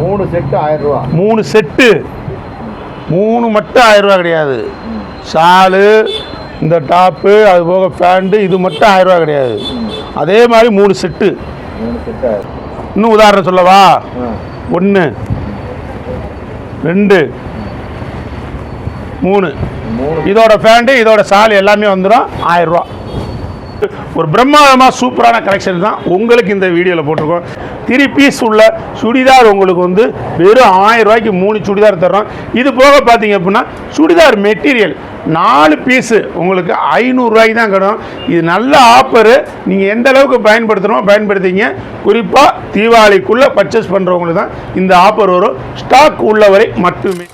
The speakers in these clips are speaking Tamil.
மூணு செட்டு ஆயிரம் ரூபா. மூணு செட்டு. மூணு மட்டும் ஆயிரம் ரூபா கிடையாது. ஷாலு இந்த டாப்பு அது போக பேண்ட்டு இது மட்டும் ஆயிரம் ரூபா கிடையாது. அதே மாதிரி மூணு செட்டு. இன்னும் உதாரணம் சொல்லவா? ஒன்று ரெண்டு. மூணு. இதோட பேண்ட்டு இதோட சால் எல்லாமே வந்துடும் ஆயிரம் ரூபா. ஒரு பிரம்மாண்டமாக சூப்பரான கலெக்ஷன் தான் உங்களுக்கு இந்த வீடியோவில் போட்டிருக்கோம். த்ரீ பீஸ் உள்ள சுடிதார் உங்களுக்கு வந்து வெறும் ஆயிரம் ரூபாய்க்கு மூணு சுடிதார் தர்றோம். இது போக பார்த்தீங்க அப்படின்னா சுடிதார் மெட்டீரியல் நாலு பீஸு உங்களுக்கு ஐநூறுரூவாய்க்கு தான் கிடும். இது நல்ல ஆஃபரு நீங்கள் எந்த அளவுக்கு பயன்படுத்தணுமோ பயன்படுத்திங்க. குறிப்பாக தீபாவளிக்குள்ளே பர்ச்சேஸ் பண்ணுறவங்களுக்கு தான் இந்த ஆஃபர் வரும். ஸ்டாக் உள்ளவரை மட்டுமே.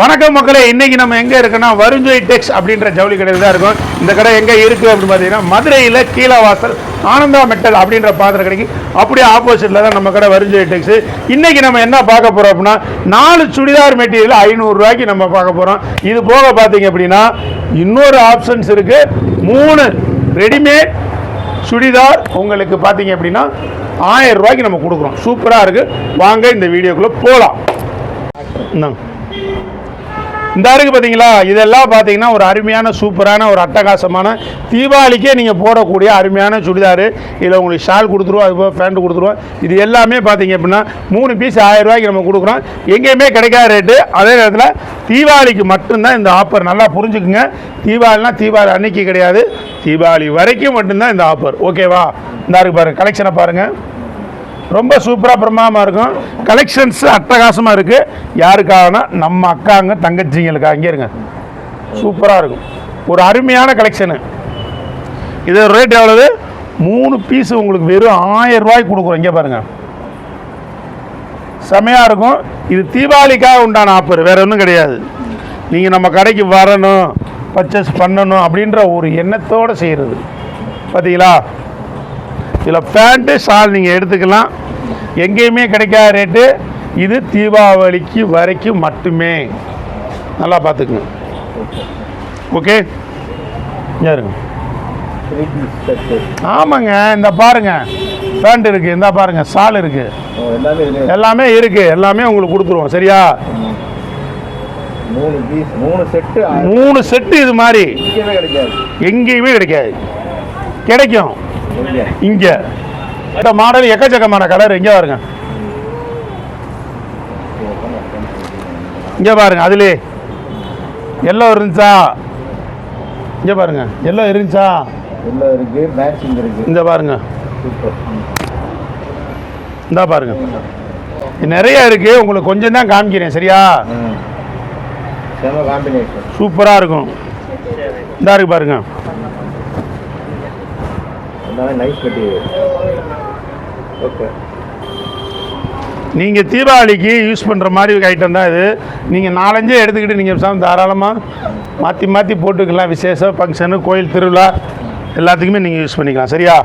வணக்கம் மக்களே இன்னைக்கு நம்ம எங்கே இருக்கோன்னா வருஞ்சோய் டெக்ஸ் அப்படின்ற ஜவுளி கடையில் தான் இருக்கும். இந்த கடை எங்கே இருக்குது அப்படின்னு பார்த்தீங்கன்னா மதுரையில் கீழவாசல் ஆனந்தா மெட்டல் அப்படின்ற பாத்திர கடைக்கு அப்படியே ஆப்போசிட்டில் தான் நம்ம கடை வருஞ்சோய் டெக்ஸ். இன்னைக்கு நம்ம என்ன பார்க்க போகிறோம் அப்படின்னா நாலு சுடிதார் மெட்டீரியல் ஐநூறுரூவாய்க்கு நம்ம பார்க்க போகிறோம் இது போக பார்த்தீங்க அப்படின்னா இன்னொரு ஆப்ஷன்ஸ் இருக்குது மூணு ரெடிமேட் சுடிதார் உங்களுக்கு பார்த்தீங்க அப்படின்னா ஆயிரம் ரூபாய்க்கு நம்ம கொடுக்குறோம். சூப்பராக இருக்குது வாங்க இந்த வீடியோக்குள்ளே போகலாம் என்ன இந்த இருக்கு பார்த்தீங்களா இதெல்லாம் பார்த்தீங்கன்னா ஒரு அருமையான சூப்பரான ஒரு அட்டகாசமான தீபாவளிக்கே நீங்கள் போடக்கூடிய அருமையான சுடிதார். இதில் உங்களுக்கு ஷால் கொடுத்துருவோம் அது போக பேண்ட் கொடுத்துருவோம். இது எல்லாமே பார்த்தீங்க அப்படின்னா மூணு பீஸ் ஆயிரம் ரூபாய்க்கு நம்ம கொடுக்குறோம். எங்கேயுமே கிடைக்காத ரேட்டு அதே நேரத்தில் தீபாவளிக்கு மட்டும்தான் இந்த ஆஃபர் நல்லா புரிஞ்சுக்குங்க. தீபாவளினா தீபாவளி அன்னைக்கு கிடையாது. தீபாவளி வரைக்கும் மட்டும்தான் இந்த ஆஃபர் ஓகேவா இந்த இருக்கு பாருங்கள் கலெக்ஷனை பாருங்கள் ரொம்ப சூப்பராக பிரமாதமாக இருக்கும். கலெக்ஷன்ஸ் அட்டகாசமாக இருக்குது யாருக்காகனா நம்ம அக்காங்க தங்கச்சிங்களுக்காக இங்கே இருங்க. சூப்பராக இருக்கும். ஒரு அருமையான கலெக்ஷனு இது ரேட் எவ்வளவு? மூணு பீஸ் உங்களுக்கு வெறும் ஆயிரம் ரூபாய்க்கு கொடுக்குறோம். இங்கே பாருங்கள் செமையாக இருக்கும். இது தீபாவளிக்காக உண்டான ஆஃபர் வேறு ஒன்றும் கிடையாது. நீங்கள் நம்ம கடைக்கு வரணும் பர்ச்சேஸ் பண்ணணும் அப்படின்ற ஒரு எண்ணத்தோடு செய்கிறது பார்த்தீங்களா இதில் பேண்ட்டு ஷால் நீங்கள் எடுத்துக்கலாம். எங்கேயுமே கிடைக்காத ரேட்டு இது தீபாவளிக்கு வரைக்கும் மட்டுமே. நல்லா பார்த்துக்குங்க ஓகே செட்டு ஆமாங்க இந்த பாருங்க. பேண்ட் இருக்குது இந்த பாருங்க. ஷால் இருக்குது எல்லாமே இதுல எல்லாமே உங்களுக்கு கொடுத்துருவோம். சரியா? மூணு செட்டு ஆயிரம் மூணு செட்டு இது மாதிரி. எங்கேயுமே கிடைக்காது. கிடைக்கும். இங்கே. இந்த மாடல் எக்கச்சக்கமான கலர் இங்கே பாருங்க. இங்கே பாருங்க அதுலே. எல்லோ இருந்துச்சா? இங்கே பாருங்க எல்லோ இருந்துச்சா? எல்லாம் இருக்கு மேட்சிங் இருக்கு. இந்த பாருங்க. இந்த பாருங்க. நிறைய இருக்கு உங்களுக்கு கொஞ்சம் தான் காமிக்கிறேன் சரியா? சூப்பராக இருக்கும். இந்த இருக்கு பாருங்க. ஓகே நீங்கள் தீபாவளிக்கு யூஸ் பண்ணுற மாதிரி ஐட்டம் தான் இது. நீங்கள் நாலஞ்சே எடுத்துக்கிட்டு நீங்கள் சாமி தாராளமாக மாற்றி மாற்றி போட்டுக்கலாம். விசேஷம் ஃபங்க்ஷனு கோயில் திருவிழா எல்லாத்துக்குமே நீங்கள் யூஸ் பண்ணிக்கலாம். சரியா?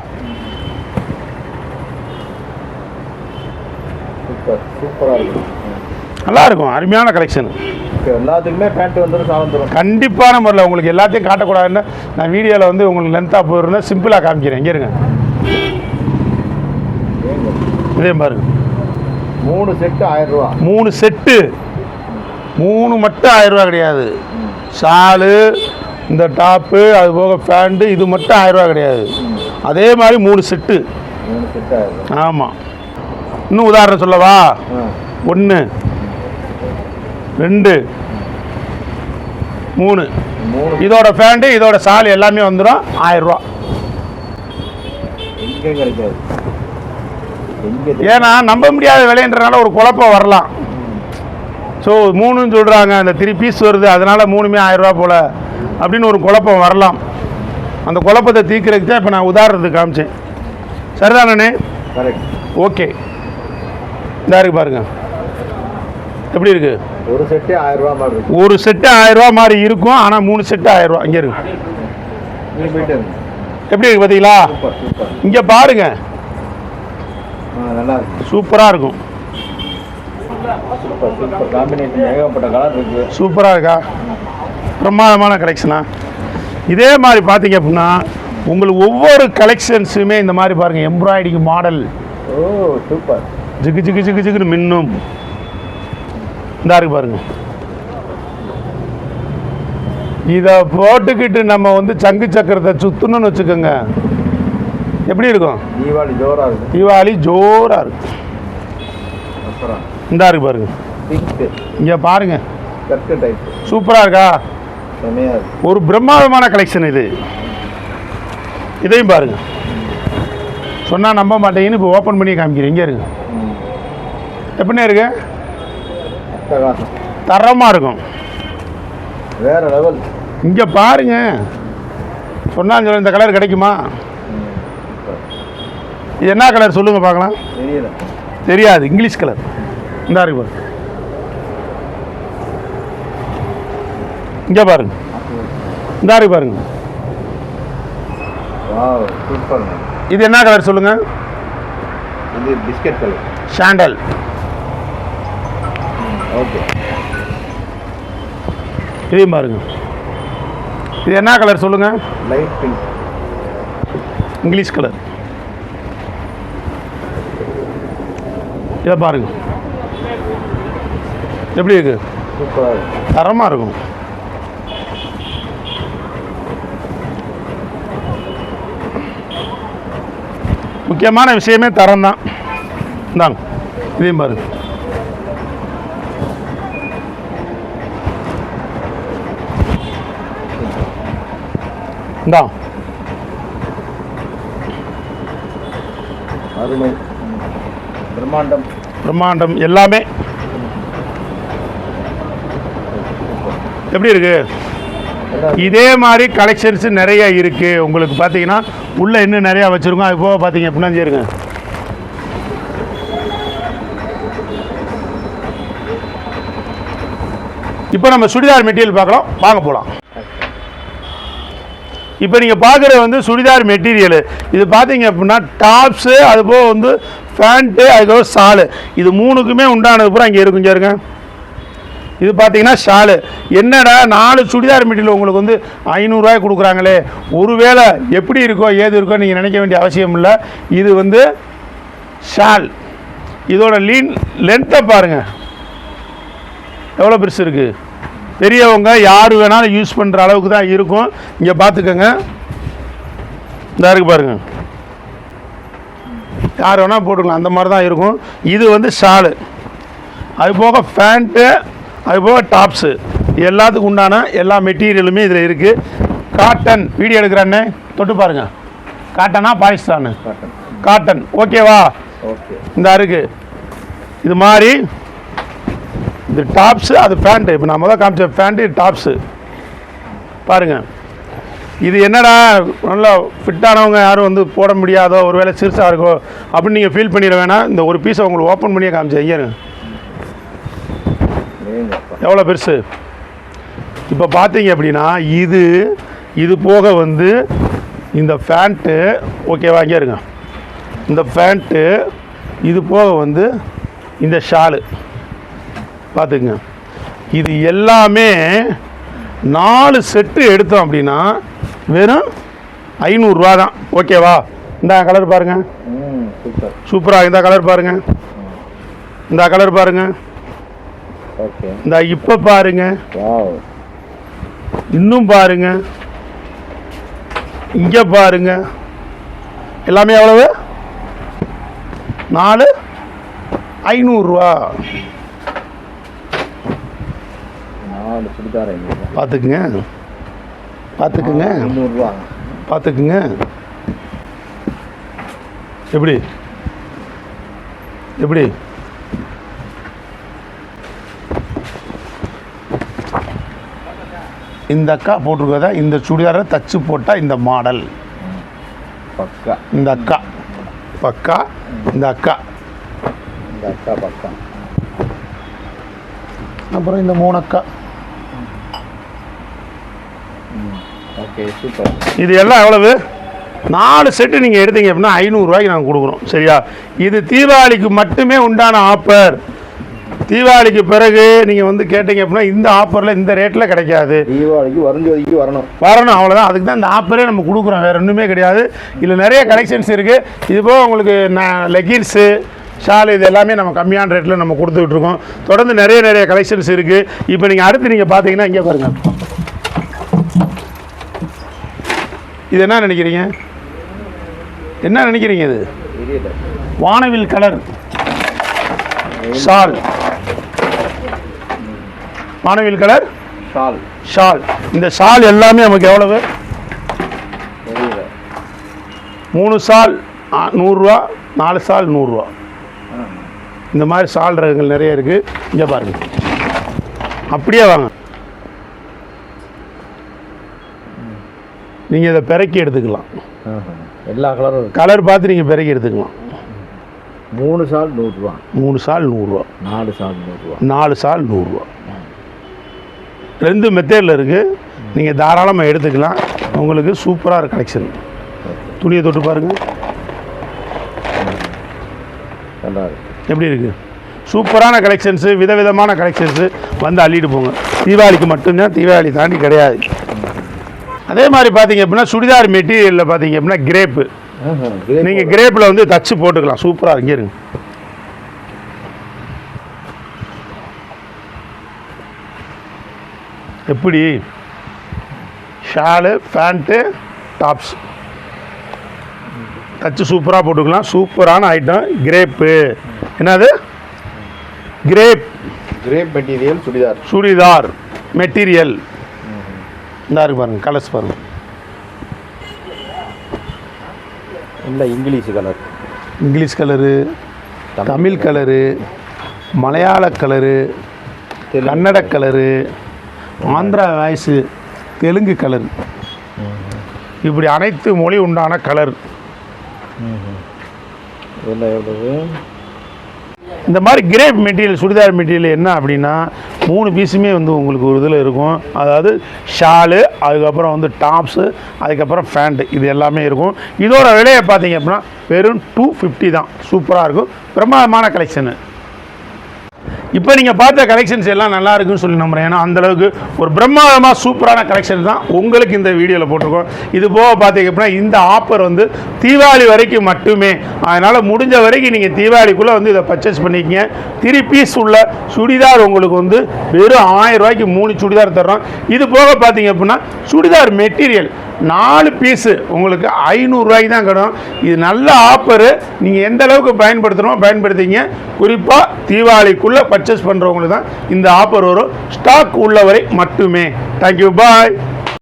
சூப்பர் சூப்பராக இருக்கும். அருமையான கலெக்ஷன் எல்லாத்துக்குமே பேண்ட் வந்துடும் சால் வந்துடும் கண்டிப்பான முறையில் உங்களுக்கு எல்லாத்தையும் காட்டக்கூடாதுன்னு நான் வீடியோவில் வந்து உங்களுக்கு லென்த்தாக போயிருந்தேன். சிம்பிளாக காமிக்கிறேன். இங்கே இருங்க. இதே பாருங்க. மூணு செட்டு ஆயிரம் ரூபா. மூணு செட்டு மூணு மட்டும் ஆயிரம் ரூபா கிடையாது. ஷாலு இந்த டாப்பு அது போக பேண்ட்டு இது மட்டும் ஆயிரம் ரூபா கிடையாது. அதே மாதிரி மூணு செட்டு ஆமாம் இன்னும் உதாரணம் சொல்லவா? ஒன்று ரெண்டு. மூணு. இதோட பேண்ட்டு இதோட சால் எல்லாமே வந்துடும் எங்கே ஏன்னா நம்ப முடியாத விலைன்றனால ஒரு குழப்பம் வரலாம். ஸோ மூணுன்னு சொல்கிறாங்க அந்த த்ரீ பீஸ் வருது. அதனால் மூணுமே ஆயிரம் ரூபா போல் அப்படின்னு ஒரு குழப்பம் வரலாம். அந்த குழப்பத்தை தீர்க்கறதுக்கு தான் இப்போ நான் உதாரணத்துக்கு காமிச்சேன். சரிதானே ஓகே. இந்த இருக்கு பாருங்க. எப்படி இருக்கு? ஒரு செட்டே ஆயிரம் ரூபா மாதிரி ஒரு செட்டு ஆயிரம் ரூபா மாதிரி இருக்கும் ஆனால் மூணு செட்டு ஆயிரம் ரூபா. இங்கே இருக்கு. எப்படி இருக்கு பார்த்தீங்களா இங்கே பாருங்க. நல்லா சூப்பராக இருக்கும். சூப்பராக இருக்கா. பிரமாதமான கலெக்ஷனா இதே மாதிரி பார்த்தீங்க அப்படின்னா உங்களுக்கு ஒவ்வொரு கலெக்ஷன்ஸுமே இந்த மாதிரி பாருங்கள் எம்ப்ராய்டிங் மாடல் ஓ சூப்பர் ஜிகு ஜிகு ஜிகு ஜிகுன்னு மின்னும். இந்த இருக்கு பாருங்க. இதை போட்டுக்கிட்டு நம்ம வந்து சங்கு சக்கரத்தை சுத்தணும்னு வச்சுக்கோங்க. எப்படி இருக்கும்? தீபாவளி ஜோரா இருக்கு தீபாவளி ஜோராக இருக்கும். இந்த இருக்கு பாருங்க. இங்கே பாருங்க. சூப்பராக இருக்கா? ஒரு பிரம்மாண்டமான கலெக்ஷன் இது. இதையும் பாருங்க. சொன்னால் நம்ப மாட்டீங்கன்னு இப்போ ஓப்பன் பண்ணி காமிக்கிறேன். இங்கே இருக்கு ம். எப்படிண்ணே இருக்கு? தரமாக இருக்கும். வேற லெவல் இங்கே பாருங்க. சொன்னாலும் சொல்ல இந்த கலர் கிடைக்குமா? இது என்ன கலர் சொல்லுங்கள் பார்க்கலாம். தெரியல. தெரியாது இங்கிலீஷ் கலர் இந்த இருக்கு பாருங்க. இங்கே பாருங்க. இந்த இருக்கு பாருங்க. இது என்ன கலர் சொல்லுங்கள் இது பிஸ்கட் கலர் சாண்டல் ஓகே. இதையும் பாருங்க. இது என்ன கலர் சொல்லுங்கள் லைட் பிங்க் இங்கிலீஷ் கலர் இதை பாருங்க. எப்படி இருக்கு? தரமாக இருக்கும். முக்கியமான விஷயமே தரம் தான். இந்தாங்க. இதையும் பாருங்க. இந்தா. அருமை. பிரம்மாண்டம். பிரம்மாண்டம் எல்லாமே. எப்படி இருக்கு? இதே மாதிரி கலெக்ஷன்ஸ் நிறைய இருக்கு. உங்களுக்கு பார்த்தீங்கன்னா உள்ள இன்னும் நிறைய வச்சிருக்கோம். அது போக பார்த்தீங்க அப்படின்னா இருங்க. இப்போ நம்ம சுடிதார் மெட்டீரியல் பார்க்கலாம். வாங்க போகலாம் இப்போ நீங்கள் பார்க்குற வந்து சுடிதார் மெட்டீரியல் இது பார்த்தீங்க அப்படின்னா டாப்ஸு அது போக வந்து ஃபேண்ட்டு அதுக்கப்புறம் ஷாலு இது மூணுக்குமே உண்டானது பூரா இங்கே இருக்கும் இருங்க இது பார்த்தீங்கன்னா ஷாலு என்னடா நாலு சுடிதார் மெட்டீரியல் உங்களுக்கு வந்து ஐநூறுரூவாய் கொடுக்குறாங்களே. ஒருவேளை எப்படி இருக்கோ ஏது இருக்கோ நீங்கள் நினைக்க வேண்டிய அவசியம் இல்லை. இது வந்து ஷால் இதோட லீன் லென்த்தை பாருங்கள் எவ்வளோ பெருசு இருக்குது பெரியவங்க யார் வேணாலும் யூஸ் பண்ணுற அளவுக்கு தான் இருக்கும். இங்கே பார்த்துக்கோங்க இந்த இருக்கு பாருங்க. யார் வேணால் போட்டுக்கலாம். அந்த மாதிரி தான் இருக்கும். இது வந்து ஷாலு. அது போக ஃபேண்ட்டு அது போக டாப்ஸு. எல்லாத்துக்கும் உண்டான எல்லா மெட்டீரியலுமே இதில் இருக்குது காட்டன். வீடியோ எடுக்கிறேன்னே தொட்டு பாருங்க. காட்டனா பாகிஸ்தானு காட்டன். ஓகேவா? ஓகே. இந்த இருக்கு. இது மாதிரி இது டாப்ஸு அது பேண்ட்டு. இப்போ நான் முதல் காமிச்ச ஃபேண்ட்டு டாப்ஸு. பாருங்கள் இது என்னடா நல்லா ஃபிட்டானவங்க யாரும் வந்து போட முடியாதோ ஒரு வேளை சிறுசாக இருக்கோ அப்படின்னு நீங்கள் ஃபீல் பண்ணிட வேணாம். இந்த ஒரு பீஸை உங்களுக்கு ஓப்பன் பண்ணியே காமிச்சேன். ஐயருங்க எவ்வளோ பெருசு? இப்போ பார்த்தீங்க அப்படின்னா இது இது போக வந்து இந்த ஃபேண்ட்டு ஓகேவா இங்கே இருங்க. இந்த ஃபேண்ட்டு இது போக வந்து இந்த ஷாலு. பார்த்துக்குங்க. இது எல்லாமே நாலு செட்டு எடுத்தோம் அப்படின்னா வெறும் ஐநூறுரூவா தான். ஓகேவா இந்த கலர் சூப்பர் சூப்பராக இந்த கலர் பாருங்கள் இந்த கலர் பாருங்கள் ஓகே இந்த இப்போ பாருங்கள் வாவ் இன்னும் பாருங்க. இங்க பாருங்க. எல்லாமே எவ்வளவு? நாலு ஐநூறுரூவா நாலு சுடிதார் ஐநூறுரூவா பார்த்துக்குங்க. பார்த்துக்குங்க. ஐநூறுரூவா பார்த்துக்குங்க. எப்படி? எப்படி? இந்த அக்கா போட்டிருக்கத இந்த சுடிதாரை தச்சு போட்டால் இந்த மாடல். பக்கா. இந்த அக்கா. பக்கா. இந்த அக்கா. இந்த அக்கா பக்கா. அப்புறம் இந்த மூணு அக்கா ஓகே சூப்பர் இது எல்லாம் எவ்வளவு? நாலு செட்டு நீங்கள் எடுத்தீங்க அப்படின்னா ஐநூறுரூவாய்க்கு நாங்கள் கொடுக்குறோம். சரியா? இது தீபாவளிக்கு மட்டுமே உண்டான ஆஃபர் தீபாவளிக்கு பிறகு நீங்கள் வந்து கேட்டீங்க அப்படின்னா இந்த ஆஃபரில் இந்த ரேட்டில் கிடைக்காது. தீபாவளிக்கு வருஞ்சோதிக்கு வரணும். வரணும் அவ்வளோதான் அதுக்கு தான் இந்த ஆஃபரே நம்ம கொடுக்குறோம். வேறு ஒன்றுமே கிடையாது. இதில் நிறைய கலெக்ஷன்ஸ் இருக்குது இது போக உங்களுக்கு நான் லெகின்ஸு ஷால் இது எல்லாமே நம்ம கம்மியான ரேட்டில் நம்ம கொடுத்துக்கிட்டு இருக்கோம். தொடர்ந்து நிறைய நிறைய கலெக்ஷன்ஸ் இருக்குது இப்போ நீங்கள் அடுத்து நீங்கள் பார்த்தீங்கன்னா இங்கே பாருங்கள் இது என்ன நினைக்கிறீங்க? என்ன நினைக்கிறீங்க இது? வானவில் கலர். ஷால். வானவில் கலர்? ஷால். ஷால். இந்த ஷால் எல்லாமே நமக்கு எவ்வளவு? மூணு சால் நூறுரூவா நாலு சால் நூறுரூவா. இந்த மாதிரி சால் ரகங்கள் நிறைய இருக்குது இங்கே பாருங்க. அப்படியே வாங்க. நீங்கள் இதை பிறக்கி எடுத்துக்கலாம். எல்லா கலரும் கலர் பார்த்து நீங்கள் பிறக்கி எடுத்துக்கலாம். மூணு சால் நூறுரூவா. மூணு சால் நூறுரூவா. நாலு சால் நூறுரூவா. நாலு சால் நூறுரூவா. ரெண்டு மெத்தேடில் இருக்குது நீங்கள் தாராளமாக எடுத்துக்கலாம். உங்களுக்கு சூப்பராக இருக்கு கலெக்ஷன் துணியை தொட்டு பாருங்கள் நல்லா எப்படி இருக்குது சூப்பரான கலெக்ஷன்ஸு விதவிதமான கலெக்ஷன்ஸு வந்து அள்ளிட்டு போங்க. தீபாவளிக்கு மட்டும்தான் தீபாவளி தாண்டி கிடையாது. அதே மாதிரி பார்த்தீங்க அப்படின்னா சுடிதார் மெட்டீரியலில் பார்த்தீங்க அப்படின்னா கிரேப்பு. நீங்கள் கிரேப்பில் வந்து தச்சு போட்டுக்கலாம். சூப்பராக இங்கே இருங்க. எப்படி? Shawl pant tops. தச்சு சூப்பராக போட்டுக்கலாம். சூப்பரான ஐட்டம். கிரேப்பு. என்னது? Crepe. Crepe material churidar. Churidar material. இந்த இருக்கு பாருங்க கலர்ஸ் பாருங்க. இல்லை English colour English colour Tamil colour மலையாள colour Kannada colour Andhra voice Telugu colour இப்படி அனைத்து மொழி உண்டான கலர் இதெல்லாம் எவ்வளவு? இந்த மாதிரி கிரேப் மெட்டீரியல் சுடிதார் மெட்டீரியல் என்ன அப்படின்னா மூணு பீஸுமே வந்து உங்களுக்கு ஒரு இதில் இருக்கும். அதாவது ஷாலு அதுக்கப்புறம் வந்து டாப்ஸு அதுக்கப்புறம் ஃபேண்ட்டு இது எல்லாமே இருக்கும். இதோட விலையை பார்த்தீங்க அப்படின்னா வெறும் டூ ஃபிஃப்டி தான். சூப்பராக இருக்கும். பிரமாதமான கலெக்ஷனு இப்போ நீங்கள் பார்த்த கலெக்ஷன்ஸ் எல்லாம் நல்லா இருக்குன்னு சொல்லி நம்புகிறேன் ஏன்னா அந்தளவுக்கு ஒரு பிரம்மாண்டமாக சூப்பரான கலெக்ஷன் தான் உங்களுக்கு இந்த வீடியோவில் போட்டிருக்கோம். இது போக பார்த்தீங்க அப்படின்னா இந்த ஆஃபர் வந்து தீபாவளி வரைக்கும் மட்டுமே. அதனால் முடிஞ்ச வரைக்கும் நீங்கள் தீபாவளிக்குள்ளே வந்து இதை பர்ச்சேஸ் பண்ணிக்கங்க. த்ரீ பீஸ் உள்ள சுடிதார் உங்களுக்கு வந்து வெறும் ஆயிரம் ரூபாய்க்கு மூணு சுடிதார் தர்றோம். இது போக பார்த்தீங்க அப்படின்னா சுடிதார் மெட்டீரியல் நாலு பீஸு. உங்களுக்கு ஐநூறுரூவாய்க்கு தான் கிடும். இது நல்ல ஆஃபரு நீங்கள் எந்த அளவுக்கு பயன்படுத்தணுமோ பயன்படுத்திங்க. குறிப்பாக தீபாவளிக்குள்ளே பர்ச்சேஸ் பண்ணுறவங்களுக்கு தான் இந்த ஆஃபர் வரும். ஸ்டாக் உள்ளவரை மட்டுமே. Thank you bye